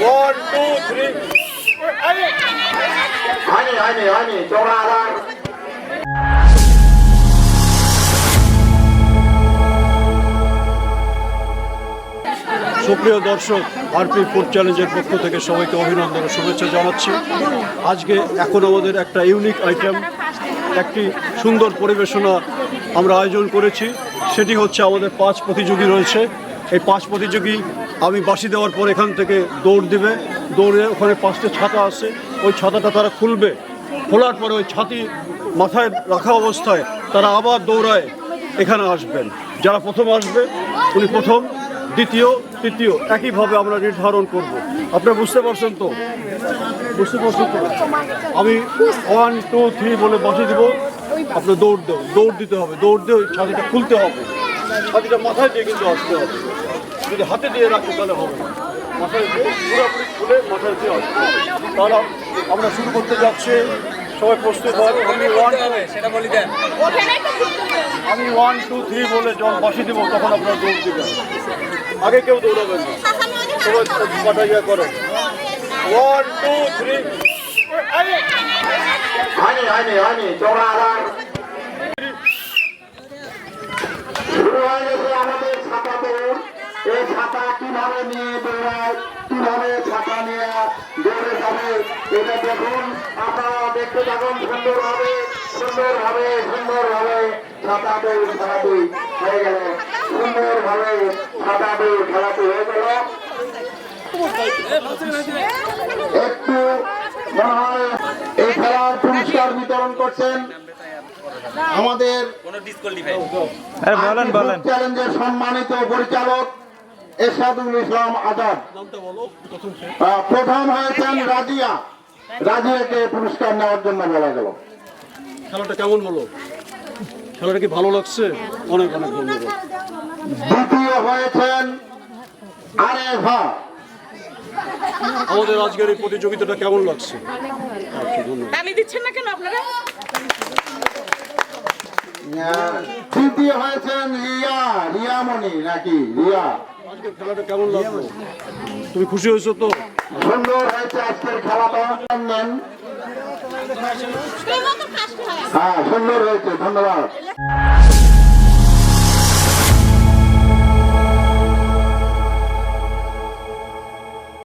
One two three হয়নি হয়নি হয়নি তোমরা আবার সুপ্রিয় দর্শক আরপি ফুড চ্যালেঞ্জের পক্ষ থেকে সবাইকে অভিনন্দন ও শুভেচ্ছা জানাচ্ছি। আজকে এখন আমাদের একটা ইউনিক আইটেম একটি সুন্দর পরিবেশনা আমরা আয়োজন করেছি। সেটি হচ্ছে আমাদের পাঁচ প্রতিযোগী রয়েছে। এই পাঁচ প্রতিযোগী আমি বাসি দেওয়ার পর এখান থেকে দৌড় দিবে। দৌড়ে ওখানে পাঁচটা ছাতা আছে। ওই ছাতাটা তারা খুলবে। খোলার পরে ওই ছাতি মাথায় রাখা অবস্থায় তারা আবার দৌড়ায় এখানে আসবেন। যারা প্রথম আসবে, উনি প্রথম, দ্বিতীয়, তৃতীয়। একইভাবে আমরা নির্ধারণ করব। আপনারা বুঝতে পারছেন তো? বুঝতে পারছেন তো? আমি ওয়ান টু থ্রি বলে বসে দেবো। আপনি দৌড় দেব দৌড় দিতে হবে। দৌড় দিয়ে ওই ছাতিটা খুলতে হবে। ছাতিটা মাথায় দিয়ে কিন্তু আসতে হবে। যদি হাতে দিয়ে রাখতে তাহলে হবে না। মাথায় দিয়ে পুরোপুরি খুলে মাথায় দিয়ে আসতে হবে তাহলে আমরা শুরু করতে যাচ্ছি। সবাই প্রস্তুত হয় আমি ওয়ান সেটা বলি দেন আমি ওয়ান টু থ্রি বলে যখন বসে দিব, তখন আপনারা দৌড় দিবেন। আগে কেউ দৌড়াবেন না। সবাই ইয়ে করেন। ওয়ান টু থ্রি হয়নি হয়নি হয়নি তোমরা আবার শুরু হয়ে গেছে আমাদের ছাতা দৌড় কীভাবে নিয়ে দৌড়ায় কীভাবে ছাতা নিয়ে দৌড়ে যাবে এটা দেখুন আপনারা দেখতে থাকুন সুন্দর হবে সুন্দর হবে সুন্দর হবে ছাতা দৌড় খেলাটি হয়ে গেল। সুন্দর ভাবে ছাতা দৌড় খেলাটি হয়ে গেল। একটু মনে হয় এই খেলার পুরস্কার বিতরণ করছেন আমাদের বলেন বলেন চ্যালেঞ্জের সম্মানিত পরিচালক এরশাদুল ইসলাম আজাদ। প্রথম হয়েছেন রাজিয়া। রাজিয়াকে পুরস্কার নেওয়ার জন্য বলা গেল। খেলাটা কেমন হলো? খেলাটা কি ভালো লাগছে? অনেক অনেক ধন্যবাদ। দ্বিতীয় হয়েছেন আরেফা। আমাদের আজকের এই প্রতিযোগিতাটা কেমন লাগছে? আচ্ছা তালি দিচ্ছেন না কেন আপনারা? তৃতীয় হয়েছেন রিয়া রিয়ামণি নাকি? রিয়া। আজকের খেলাটা কেমন লাগল? তুমি খুশি হয়েছো তো? সুন্দর হয়েছে আজকের খেলাটা। হ্যাঁ সুন্দর হয়েছে ধন্যবাদ।